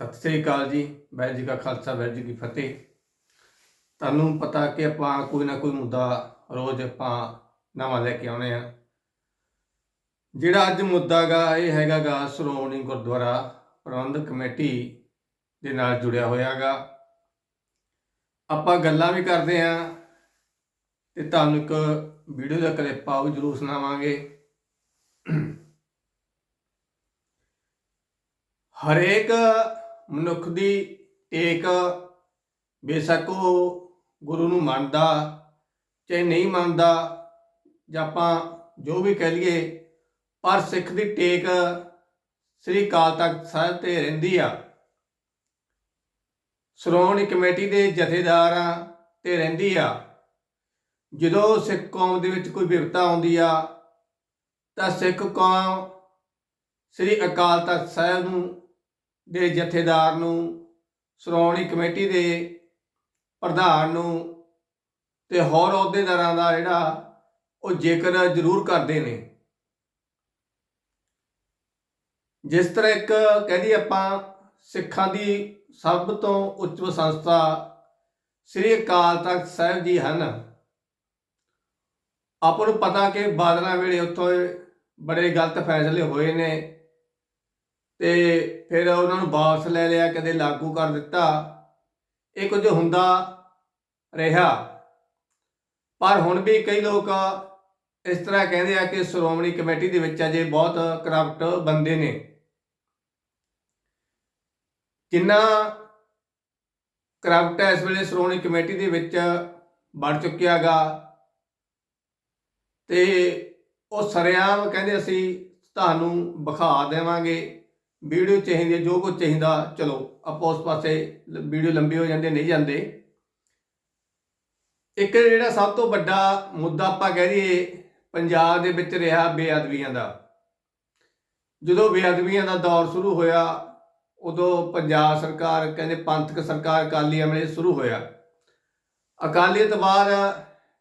ਸਤਿ ਸ੍ਰੀ ਅਕਾਲ ਜੀ, ਵਾਹਿਗੁਰੂ ਜੀ ਕਾ ਖਾਲਸਾ, ਵਾਹਿਗੁਰੂ ਜੀ ਕੀ ਫਤਿਹ। ਤੁਹਾਨੂੰ ਪਤਾ ਕਿ ਆਪਾਂ ਕੋਈ ਨਾ ਕੋਈ ਮੁੱਦਾ ਰੋਜ਼ ਆਪਾਂ ਨਵਾਂ ਲੈ ਕੇ ਆਉਨੇ ਆ ਜਿਹੜਾ ਅੱਜ ਮੁੱਦਾ ਗਾ, ਇਹ ਹੈਗਾ ਗਾ ਸ਼੍ਰੋਮਣੀ ਗੁਰਦੁਆਰਾ ਪ੍ਰਬੰਧਕ ਕਮੇਟੀ ਦੇ ਨਾਲ ਜੁੜਿਆ ਹੋਇਆਗਾ ਆਪਾਂ ਗੱਲਾਂ ਵੀ ਕਰਦੇ ਆ ਤੇ ਤੁਹਾਨੂੰ ਇੱਕ ਵੀਡੀਓ ਦਾ ਕਲਿੱਪ ਆਉ ਜਰੂਰ ਸੁਣਾਵਾਂਗੇ। ਹਰੇਕ ਮਨੁੱਖ ਦੀ ਟੇਕ ਬੇਸ਼ੱਕ ਉਹ ਗੁਰੂ ਨੂੰ ਮੰਨਦਾ ਚਾਹੇ ਨਹੀਂ ਮੰਨਦਾ ਜਾਂ ਆਪਾਂ ਜੋ ਵੀ ਕਹਿ ਲਈਏ, ਪਰ ਸਿੱਖ ਦੀ ਟੇਕ ਸ੍ਰੀ ਅਕਾਲ ਤਖਤ ਸਾਹਿਬ ਤੇ ਰਹਿੰਦੀ ਆ। ਸ਼੍ਰੋਮਣੀ ਕਮੇਟੀ ਦੇ ਜਥੇਦਾਰਾਂ ਤੇ ਰਹਿੰਦੀ ਆ। ਜਦੋਂ ਸਿੱਖ ਕੌਮ ਦੇ ਵਿੱਚ ਕੋਈ ਵਿਪਤਾ ਆਉਂਦੀ ਆ, ਤਾਂ ਸਿੱਖ ਕੌਮ ਸ੍ਰੀ ਅਕਾਲ ਤਖਤ ਸਾਹਿਬ ਨੂੰ ਦੇ ਜਥੇਦਾਰ ਨੂੰ, ਸ਼੍ਰੋਮਣੀ ਕਮੇਟੀ ਦੇ ਪ੍ਰਧਾਨ ਨੂੰ ਤੇ ਹੋਰ ਅਹੁਦੇਦਾਰਾਂ ਦਾ ਜਿਹੜਾ ਉਹ ਜ਼ਿਕਰ ਜ਼ਰੂਰ ਕਰਦੇ ਨੇ। ਜਿਸ ਤਰ੍ਹਾਂ ਇੱਕ ਕਹਿੰਦੀ ਆਪਾਂ ਸਿੱਖਾਂ ਦੀ ਸਭ ਤੋਂ ਉੱਚ ਸੰਸਥਾ ਸ੍ਰੀ ਅਕਾਲ ਤਖਤ ਸਾਹਿਬ ਜੀ ਹਨ। ਆਪਾਂ ਨੂੰ ਪਤਾ ਕਿ ਬਾਦਲਾਂ ਵੇਲੇ ਉੱਥੋਂ ਬੜੇ ਗਲਤ ਫੈਸਲੇ ਹੋਏ ਨੇ। ਤੇ ਫਿਰ ਉਹਨਾਂ ਨੂੰ ਵਾਪਸ ਲੈ ਲਿਆ, ਕਦੇ ਲਾਗੂ ਕਰ ਦਿੱਤਾ। ਇਹ ਕੁਝ ਹੁੰਦਾ ਰਿਹਾ। ਪਰ ਹੁਣ ਵੀ ਕਈ ਲੋਕ ਇਸ ਤਰ੍ਹਾਂ ਕਹਿੰਦੇ ਆ ਕਿ ਸ਼੍ਰੋਮਣੀ ਕਮੇਟੀ ਦੇ ਵਿੱਚ ਅਜੇ ਬਹੁਤ ਕਰਪਟ ਬੰਦੇ ਨੇ। ਕਿੰਨਾ ਕਰਪਟ ਇਸ ਵੇਲੇ ਸ਼੍ਰੋਮਣੀ ਕਮੇਟੀ ਦੇ ਵਿੱਚ ਬਣ ਚੁੱਕਿਆਗਾ ਤੇ ਉਹ ਸਰਿਆਮ ਕਹਿੰਦੇ ਅਸੀਂ ਤੁਹਾਨੂੰ ਵਿਖਾ ਦੇਵਾਂਗੇ। ਵੀਡੀਓ ਚਾਹੀਦੀ ਹੈ, ਜੋ ਕੁਝ ਚਾਹੀਦਾ, ਚਲੋ, ਆਪਾਂ ਉਸ ਪਾਸੇ ਵੀਡੀਓ ਲੰਬੇ ਹੋ ਜਾਂਦੇ, ਨਹੀਂ ਜਾਂਦੇ। ਇੱਕ ਜਿਹੜਾ ਸਭ ਤੋਂ ਵੱਡਾ ਮੁੱਦਾ ਆਪਾਂ ਕਹਿ ਦਈਏ, ਪੰਜਾਬ ਦੇ ਵਿੱਚ ਰਿਹਾ ਬੇਅਦਬੀਆਂ ਦਾ। ਜਦੋਂ ਬੇਅਦਬੀਆਂ ਦਾ ਦੌਰ ਸ਼ੁਰੂ ਹੋਇਆ, ਉਦੋਂ ਪੰਜਾਬ ਸਰਕਾਰ, ਕਹਿੰਦੇ ਪੰਥਕ ਸਰਕਾਰ, ਅਕਾਲੀ ਅਮਲੇ ਸ਼ੁਰੂ ਹੋਇਆ। ਅਕਾਲੀ ਤੋਂ ਬਾਅਦ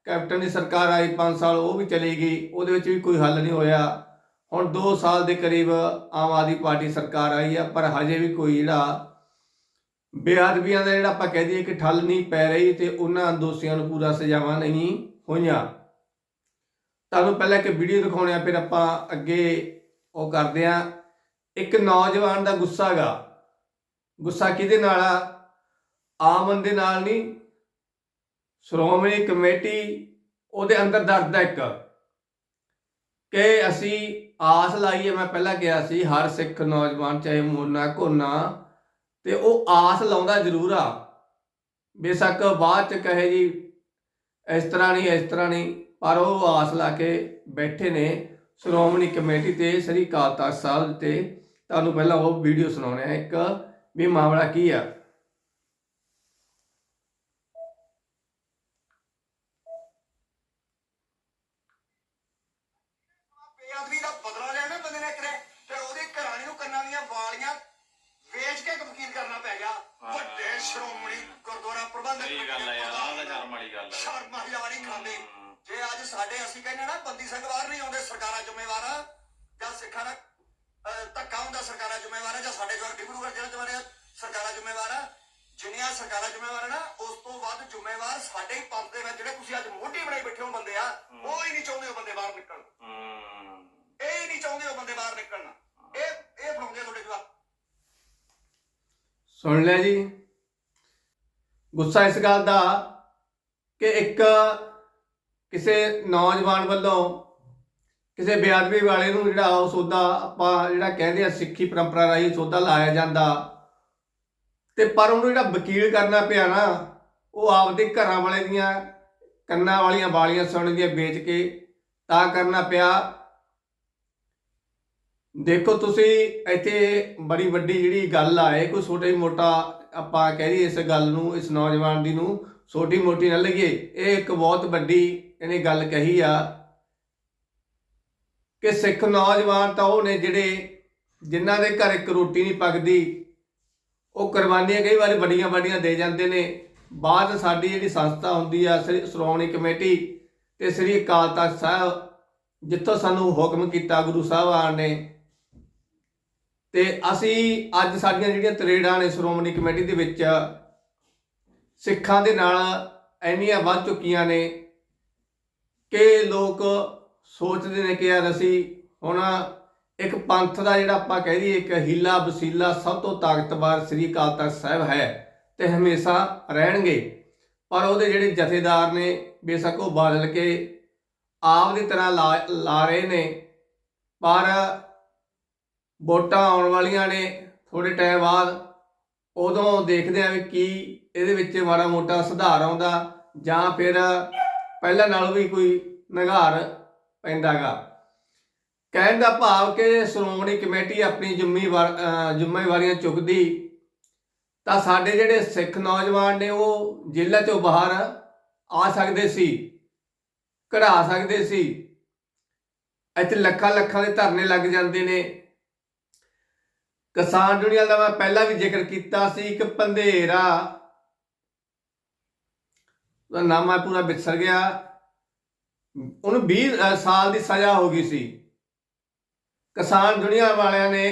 ਕੈਪਟਨ ਦੀ ਸਰਕਾਰ ਆਈ 5 ਸਾਲ ਉਹ ਵੀ ਚਲੀ ਗਈ, ਉਹਦੇ ਵਿੱਚ ਵੀ ਕੋਈ ਹੱਲ ਨਹੀਂ ਹੋਇਆ। ਹੁਣ 2 ਸਾਲ ਦੇ ਕਰੀਬ ਆਮ ਆਦਮੀ ਪਾਰਟੀ ਸਰਕਾਰ ਆਈ ਆ, ਪਰ ਹਜੇ ਵੀ ਕੋਈ ਜਿਹੜਾ ਬੇਅਦਬੀਆਂ ਦਾ ਜਿਹੜਾ ਆਪਾਂ ਕਹਿ ਦਈਏ ਕਿ ਠੱਲ ਨਹੀਂ ਪੈ ਰਹੀ ਤੇ ਉਹਨਾਂ ਦੋਸ਼ੀਆਂ ਨੂੰ ਪੂਰਾ ਸਜ਼ਾਵਾਂ ਨਹੀਂ ਹੋਈਆਂ। ਤੁਹਾਨੂੰ ਪਹਿਲਾਂ ਇੱਕ ਵੀਡੀਓ ਦਿਖਾਉਣੇ ਆ, ਫਿਰ ਆਪਾਂ ਅੱਗੇ ਉਹ ਕਰਦੇ ਆ। ਇੱਕ ਨੌਜਵਾਨ ਦਾ ਗੁੱਸਾ ਗਾ। ਗੁੱਸਾ ਕਿਹਦੇ ਨਾਲ ਆ? ਆਮ ਬੰਦੇ ਨਾਲ ਨਹੀਂ। ਸ਼੍ਰੋਮਣੀ ਕਮੇਟੀ ਉਹਦੇ ਅੰਦਰ ਦਰਦ ਹੈ ਇੱਕ ਕਿ ਅਸੀਂ ਆਸ ਲਾਈ ਹੈ, ਮੈਂ ਪਹਿਲਾਂ ਕਿਹਾ ਸੀ, ਹਰ ਸਿੱਖ ਨੌਜਵਾਨ, ਚਾਹੇ ਮੋਨਾ ਕੋਨਾ ਤੇ ਉਹ ਆਸ ਲਾਉਂਦਾ ਜ਼ਰੂਰ ਆ। ਬੇਸ਼ੱਕ ਬਾਅਦ ਚ ਕਹੇ ਜੀ, ਇਸ ਤਰ੍ਹਾਂ ਨਹੀਂ, ਇਸ ਤਰ੍ਹਾਂ ਨਹੀਂ, ਪਰ ਉਹ ਆਸ ਲਾ ਕੇ ਬੈਠੇ ਨੇ ਸ਼੍ਰੋਮਣੀ ਕਮੇਟੀ ਤੇ, ਸ੍ਰੀ ਅਕਾਲ ਤਖਤ ਸਾਹਿਬ ਤੇ। ਤੁਹਾਨੂੰ ਪਹਿਲਾਂ ਉਹ ਵੀਡੀਓ ਸੁਣਾਉਣੇ ਆ ਇੱਕ ਵੀ ਮਾਮਲਾ ਕੀ ਆ ਬੇਅਦਬੀ ਦਾ ਬਦਲਾ ਲੈਣਾ ਬੰਦੇ ਨੇ ਕਰੇ ਤੇ ਉਹਦੀ ਘਰਾਣੀ ਨੂੰ ਕੰਨਾਂ ਦੀਆਂ ਵਾਲੀਆਂ ਵੇਚ ਕੇ ਵਕੀਲ ਕਰਨਾ ਪੈ ਗਿਆ। ਵੱਡੇ ਸ਼੍ਰੋਮਣੀ ਗੁਰਦੁਆਰਾ ਪ੍ਰਬੰਧਕ ਸਹੀ ਗੱਲ ਹੈ ਯਾਰ ਆਹ ਤਾਂ ਯਾਰ ਮਾੜੀ ਗੱਲ ਹੈ ਸ਼ਰਮ ਹਜ਼ਾਰ ਨਹੀਂ ਖਾਂਦੇ ਜੇ ਅੱਜ ਸਾਡੇ ਅਸੀਂ ਕਹਿੰਦੇ ਨਾ ਬੰਦੀ ਸਿੰਘ ਬਾਹਰ ਨਹੀਂ ਆਉਂਦੇ ਸਰਕਾਰਾਂ ਜ਼ਿੰਮੇਵਾਰ ਆ ਜਾਂ ਸਿੱਖਾਂ ਦਾ ਅਹ, ਧੱਕਾ ਹੁੰਦਾ ਸਰਕਾਰਾਂ ਜ਼ਿੰਮੇਵਾਰ ਆ ਜਾਂ ਸਾਡੇ ਜੋ ਡਿਬਰੂਗੜ੍ਹ ਜ਼ਿਲ੍ਹੇ ਬਾਰੇ ਸਰਕਾਰਾਂ ਜ਼ਿੰਮੇਵਾਰ ਆ ਜਿੰਨੀਆਂ ਸਰਕਾਰਾਂ ਜ਼ਿੰਮੇਵਾਰ ਆ ਨਾ ਉਸ ਤੋਂ ਵੱਧ ਜ਼ਿੰਮੇਵਾਰ ਸਾਡੇ ਹੀ ਪੰਥ ਦੇ ਵਿੱਚ ਜਿਹੜੇ ਤੁਸੀਂ ਅੱਜ ਮੋਢੀ ਬਣਾਈ ਬੈਠੇ ਹੋ ਬੰਦੇ ਆ ਉਹ ਹੀ ਨਹੀਂ ਚਾਹੁੰਦੇ ਉਹ ਬੰਦੇ ਬਾਹਰ ਨਿਕਲਣ। ਇਹ ਹੀ ਨਹੀਂ ਚਾਹੁੰਦੇ ਉਹ ਬੰਦੇ ਬਾਹਰ ਨਿਕਲਣਾ। ਇਹ ਇਹ ਫੜਾਉਂਦੇ ਆ ਤੁਹਾਡੇ ਜਵਾਬ ਸੁਣ ਲਿਆ ਜੀ। ਗੁੱਸਾ ਇਸ ਗੱਲ ਦਾ ਕਿ ਇੱਕ ਕਿਸੇ ਨੌਜਵਾਨ ਵੱਲੋਂ ਕਿਸੇ ਬੇਅਦਬੀ ਵਾਲੇ ਨੂੰ ਜਿਹੜਾ ਉਹ ਸੌਦਾ ਆਪਾਂ ਜਿਹੜਾ ਕਹਿੰਦੇ ਆ ਸਿੱਖੀ ਪਰੰਪਰਾ ਰਾਹੀਂ ਸੌਦਾ ਲਾਇਆ ਜਾਂਦਾ ਤੇ ਪਰ ਉਹਨੂੰ ਜਿਹੜਾ ਵਕੀਲ ਕਰਨਾ ਪਿਆ ਨਾ, ਉਹ ਆਪਦੇ ਘਰਾਂ ਵਾਲੇ ਦੀਆਂ ਕੰਨਾਂ ਵਾਲੀਆਂ ਵਾਲੀਆਂ ਸੁਣਨ ਦੀਆਂ ਵੇਚ ਕੇ ਤਾਂ ਕਰਨਾ ਪਿਆ। ਦੇਖੋ ਤੁਸੀਂ ਇੱਥੇ ਬੜੀ ਵੱਡੀ ਜਿਹੜੀ ਗੱਲ ਆ, ਇਹ ਕੋਈ ਛੋਟਾ ਮੋਟਾ ਆਪਾਂ ਕਹਿ ਦਈਏ ਇਸ ਗੱਲ ਨੂੰ, ਇਸ ਨੌਜਵਾਨ ਦੀ ਨੂੰ ਛੋਟੀ ਮੋਟੀ ਨਾ ਲਈਏ। ਇਹ ਇੱਕ ਬਹੁਤ ਵੱਡੀ ਇਹਨੇ ਗੱਲ ਕਹੀ ਆ ਕਿ ਸਿੱਖ ਨੌਜਵਾਨ ਤਾਂ ਉਹ ਨੇ ਜਿਹੜੇ ਜਿਨ੍ਹਾਂ ਦੇ ਘਰ ਇੱਕ ਰੋਟੀ ਨਹੀਂ ਪੱਕਦੀ, ਉਹ ਕੁਰਬਾਨੀਆਂ ਕਈ ਵਾਰੀ ਵੱਡੀਆਂ ਵੱਡੀਆਂ ਦੇ ਜਾਂਦੇ ਨੇ। ਬਾਅਦ ਸਾਡੀ ਜਿਹੜੀ ਸੰਸਥਾ ਹੁੰਦੀ ਆ, ਸ੍ਰੀ ਸ਼੍ਰੋਮਣੀ ਕਮੇਟੀ ਤੇ ਸ੍ਰੀ ਅਕਾਲ ਤਖਤ ਸਾਹਿਬ, ਜਿੱਥੋਂ ਸਾਨੂੰ ਹੁਕਮ ਕੀਤਾ ਗੁਰੂ ਸਾਹਿਬਾਨ ਨੇ ਤੇ ਅਸੀਂ ਅੱਜ ਸਾਡੀਆਂ ਜਿਹੜੀਆਂ ਤਰੇੜਾਂ ਨੇ ਸ਼੍ਰੋਮਣੀ ਕਮੇਟੀ ਦੇ ਵਿੱਚ, ਸਿੱਖਾਂ ਦੇ ਨਾਲ ਇੰਨੀਆਂ ਵੱਧ ਚੁੱਕੀਆਂ ਨੇ ਕਿ ਲੋਕ ਸੋਚਦੇ ਨੇ ਕਿ ਯਾਰ ਅਸੀਂ ਹੁਣ ਇੱਕ ਪੰਥ ਦਾ ਜਿਹੜਾ ਆਪਾਂ ਕਹਿ ਦਈਏ, ਇੱਕ ਹੀਲਾ ਵਸੀਲਾ ਸਭ ਤੋਂ ਤਾਕਤਵਰ ਸ੍ਰੀ ਅਕਾਲ ਤਖਤ ਸਾਹਿਬ ਹੈ ਤੇ ਹਮੇਸ਼ਾ ਰਹਿਣਗੇ। ਪਰ ਉਹਦੇ ਜਿਹੜੇ ਜਥੇਦਾਰ ਨੇ, ਬੇਸ਼ੱਕ ਉਹ ਬਦਲ ਕੇ ਆਪ ਦੀ ਤਰ੍ਹਾਂ ਲਾ ਲਾ ਰਹੇ ਨੇ, ਪਰ ਵੋਟਾਂ ਆਉਣ ਵਾਲੀਆਂ ਨੇ ਥੋੜੇ ਟਾਈਮ ਬਾਅਦ। ਉਦੋਂ ਦੇਖਦੇ ਆ ਵੀ ਕੀ ਇਹਦੇ ਵਿੱਚ ਮਾੜਾ ਮੋਟਾ ਸੁਧਾਰ ਆਉਂਦਾ ਜਾਂ ਫਿਰ ਪਹਿਲਾਂ ਨਾਲੋਂ ਵੀ ਕੋਈ ਨਿਘਾਰ ਪੈਂਦਾਗਾ ਕਹਿਣ ਦਾ ਭਾਵ ਕਿ ਸ਼੍ਰੋਮਣੀ ਕਮੇਟੀ ਆਪਣੀ ਜ਼ਿੰਮੇਵਾਰ ਜ਼ਿੰਮੇਵਾਰੀਆਂ ਚੁੱਕਦੀ, ਤਾਂ ਸਾਡੇ ਜਿਹੜੇ ਸਿੱਖ ਨੌਜਵਾਨ ਨੇ ਉਹ ਜ਼ਿਲ੍ਹਾ ਚੋਂ ਬਾਹਰ ਆ ਸਕਦੇ ਸੀ ਕਢਾ ਸਕਦੇ ਸੀ। ਇੱਥੇ ਲੱਖਾਂ ਲੱਖਾਂ ਦੇ ਧਰਨੇ ਲੱਗ ਜਾਂਦੇ ਨੇ। ਕਿਸਾਨ ਦੁਨੀਆ ਦਾ ਮੈਂ ਪਹਿਲਾਂ ਵੀ ਜ਼ਿਕਰ ਕੀਤਾ ਸੀ, ਇੱਕ ਪੰਧੇਰਾ। ਉਹਦਾ ਨਾਮ ਮੈਂ ਪੂਰਾ ਵਿਸਰ ਗਿਆ। ਉਹਨੂੰ 20 ਸਾਲ ਦੀ ਸਜ਼ਾ ਹੋ ਗਈ ਸੀ। ਕਿਸਾਨ ਦੁਨੀਆ ਵਾਲਿਆਂ ਨੇ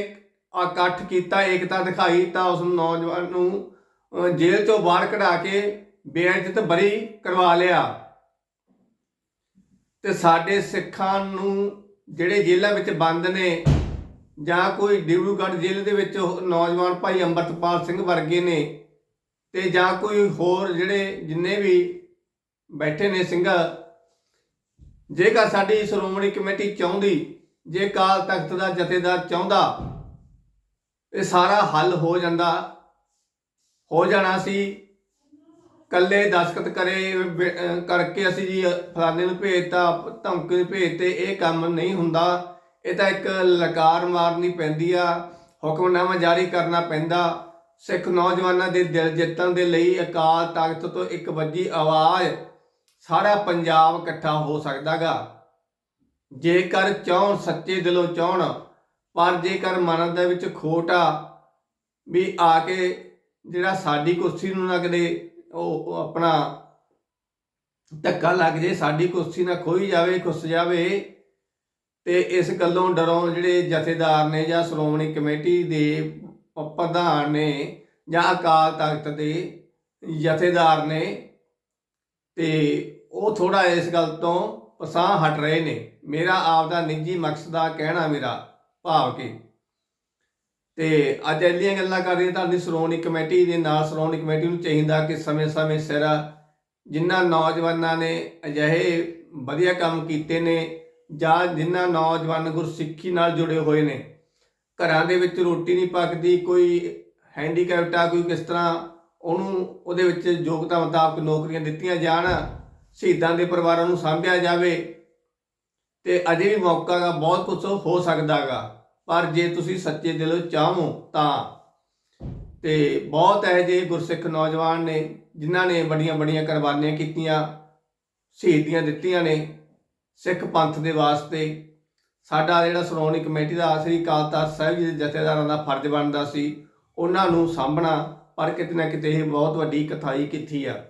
ਇਕੱਠ ਕੀਤਾ ਏਕਤਾ ਦਿਖਾਈ ਤਾਂ ਉਸ ਨੌਜਵਾਨ ਨੂੰ ਜੇਲ੍ਹ ਚੋਂ ਬਾਹਰ ਕਢਾ ਕੇ ਬੇਇੱਜ਼ਤ ਬਰੀ ਕਰਵਾ ਲਿਆ। ਤੇ ਸਾਡੇ ਸਿੱਖਾਂ ਨੂੰ ਜਿਹੜੇ ਜੇਲ੍ਹਾਂ ਵਿੱਚ ਬੰਦ ਨੇ ਜਾਂ ਕੋਈ ਡਿਬਰੂਗੜ੍ਹ ਜ਼ਿਲ੍ਹੇ ਦੇ ਵਿੱਚ ਨੌਜਵਾਨ ਭਾਈ ਅੰਮ੍ਰਿਤਪਾਲ ਸਿੰਘ ਵਰਗੇ ਨੇ ਤੇ ਜਾਂ ਕੋਈ ਹੋਰ ਜਿਹੜੇ ਜਿੰਨੇ ਵੀ ਬੈਠੇ ਨੇ ਸਿੰਘ ਜੇਕਰ ਸਾਡੀ ਸ਼੍ਰੋਮਣੀ ਕਮੇਟੀ ਚਾਹੁੰਦੀ, ਜੇ ਕਾਲ ਤਖਤ ਦਾ ਜਥੇਦਾਰ ਚਾਹੁੰਦਾ, ਇਹ ਸਾਰਾ ਹੱਲ ਹੋ ਜਾਂਦਾ, ਹੋ ਜਾਣਾ ਸੀ। ਕੱਲੇ ਦਸਖਤ ਕਰੇ ਕਰਕੇ ਅਸੀਂ ਜੀ ਫਲਾਣੇ ਨੂੰ ਭੇਜਤਾ, ਧਮਕੀ ਨੂੰ ਭੇਜਤੇ, ਇਹ ਕੰਮ ਨਹੀਂ ਹੁੰਦਾ। ਇਹ ਤਾਂ ਇੱਕ ਲਕਾਰ ਮਾਰਨੀ ਪੈਂਦੀ ਆ, ਹੁਕਮਨਾਮਾ ਜਾਰੀ ਕਰਨਾ ਪੈਂਦਾ। ਸਿੱਖ ਨੌਜਵਾਨਾਂ ਦੇ ਦਿਲ ਜਿੱਤਣ ਦੇ ਲਈ ਅਕਾਲ ਤਖਤ ਤੋਂ ਇੱਕ ਵੱਜੀ ਆਵਾਜ਼ ਸਾਰਾ ਪੰਜਾਬ ਇਕੱਠਾ ਹੋ ਸਕਦਾਗਾ। ਜੇਕਰ ਚਾਹਣ ਸੱਚੇ ਦਿਲੋਂ ਚਾਹਣ ਪਰ ਜੇਕਰ ਮਨ ਦੇ ਵਿੱਚ ਖੋਟ ਆ ਵੀ ਆ ਕੇ ਜਿਹੜਾ ਸਾਡੀ ਕੁਰਸੀ ਨੂੰ ਨਾ ਕਦੇ ਉਹ ਉਹ ਆਪਣਾ ਧੱਕਾ ਲੱਗ ਜੇ, ਸਾਡੀ ਕੁਰਸੀ ਨਾ ਖੋਈ ਜਾਵੇ, ਖੁੱਸ ਜਾਵੇ ਤੇ ਇਸ ਗੱਲੋਂ ਡਰੋਂ ਜਿਹੜੇ ਜਥੇਦਾਰ ਨੇ ਜਾਂ ਸ਼੍ਰੋਮਣੀ ਕਮੇਟੀ ਦੇ ਪ੍ਰਧਾਨ ਨੇ ਜਾਂ ਅਕਾਲ ਤਖਤ ਦੇ ਜਥੇਦਾਰ ਨੇ ਤੇ ਉਹ ਥੋੜਾ ਇਸ ਗੱਲ ਤੋਂ ਪਸਾਹ ਹਟ ਰਹੇ ਨੇ। ਮੇਰਾ ਆਪ ਦਾ ਨਿੱਜੀ ਮਕਸਦ ਆ, ਕਹਿਣਾ ਮੇਰਾ ਭਾਵ ਕਿ। ਤੇ ਅੱਜ ਇੰਨੀਆਂ ਗੱਲਾਂ ਕਰ ਰਹੀ ਤੁਹਾਡੀ ਸ਼੍ਰੋਮਣੀ ਕਮੇਟੀ ਦੇ ਨਾਲ ਸ਼੍ਰੋਮਣੀ ਕਮੇਟੀ ਨੂੰ ਚਾਹੀਦਾ ਕਿ ਸਮੇਂ-ਸਮੇਂ ਸਿਰ ਜਿਨ੍ਹਾਂ ਨੌਜਵਾਨਾਂ ਨੇ ਅਜਿਹੇ ਵਧੀਆ ਕੰਮ ਕੀਤੇ ਨੇ ਜਾਂ ਜਿਨ੍ਹਾਂ ਨੌਜਵਾਨ ਗੁਰਸਿੱਖੀ ਨਾਲ ਜੁੜੇ ਹੋਏ ਨੇ। ਘਰਾਂ ਦੇ ਵਿੱਚ ਰੋਟੀ ਨਹੀਂ ਪੱਕਦੀ, ਕੋਈ ਹੈਂਡੀਕੈਪਟ ਆ, ਕੋਈ ਕਿਸ ਤਰ੍ਹਾਂ, ਉਹਨੂੰ, ਉਹਦੇ ਵਿੱਚ ਯੋਗਤਾ ਮੁਤਾਬਕ ਨੌਕਰੀਆਂ ਦਿੱਤੀਆਂ ਜਾਣ, ਸ਼ਹੀਦਾਂ ਦੇ ਪਰਿਵਾਰਾਂ ਨੂੰ ਸਾਂਭਿਆ ਜਾਵੇ। ਤੇ ਅਜੇ ਵੀ ਮੌਕਾ ਗਾ, ਬਹੁਤ ਕੁਝ ਹੋ ਸਕਦਾਗਾ ਪਰ ਜੇ ਤੁਸੀਂ ਸੱਚੇ ਦਿਲੋਂ ਚਾਹੋ ਤਾਂ। ਤੇ ਬਹੁਤ ਹੈ ਜੇ ਗੁਰਸਿੱਖ ਨੌਜਵਾਨ ਨੇ, ਜਿਨ੍ਹਾਂ ਨੇ ਵੱਡੀਆਂ ਵੱਡੀਆਂ ਕੁਰਬਾਨੀਆਂ ਕੀਤੀਆਂ, ਸ਼ਹੀਦੀਆਂ ਦਿੱਤੀਆਂ ਨੇ। ਸਿੱਖ ਪੰਥ ਦੇ ਵਾਸਤੇ ਸਾਡਾ ਜਿਹੜਾ ਸ਼੍ਰੋਮਣੀ ਕਮੇਟੀ ਦਾ ਸ੍ਰੀ ਅਕਾਲ ਤਖਤ ਸਾਹਿਬ ਜੀ ਦੇ ਜਥੇਦਾਰਾਂ ਦਾ ਫਰਜ਼ ਬਣਦਾ ਸੀ, ਉਹਨਾਂ ਨੂੰ ਸਾਂਭਣਾ, ਪਰ ਕਿਤੇ ਨਾ ਕਿਤੇ ਇਹ ਬਹੁਤ ਵੱਡੀ ਕਥਾਈ ਕੀਤੀ ਆ।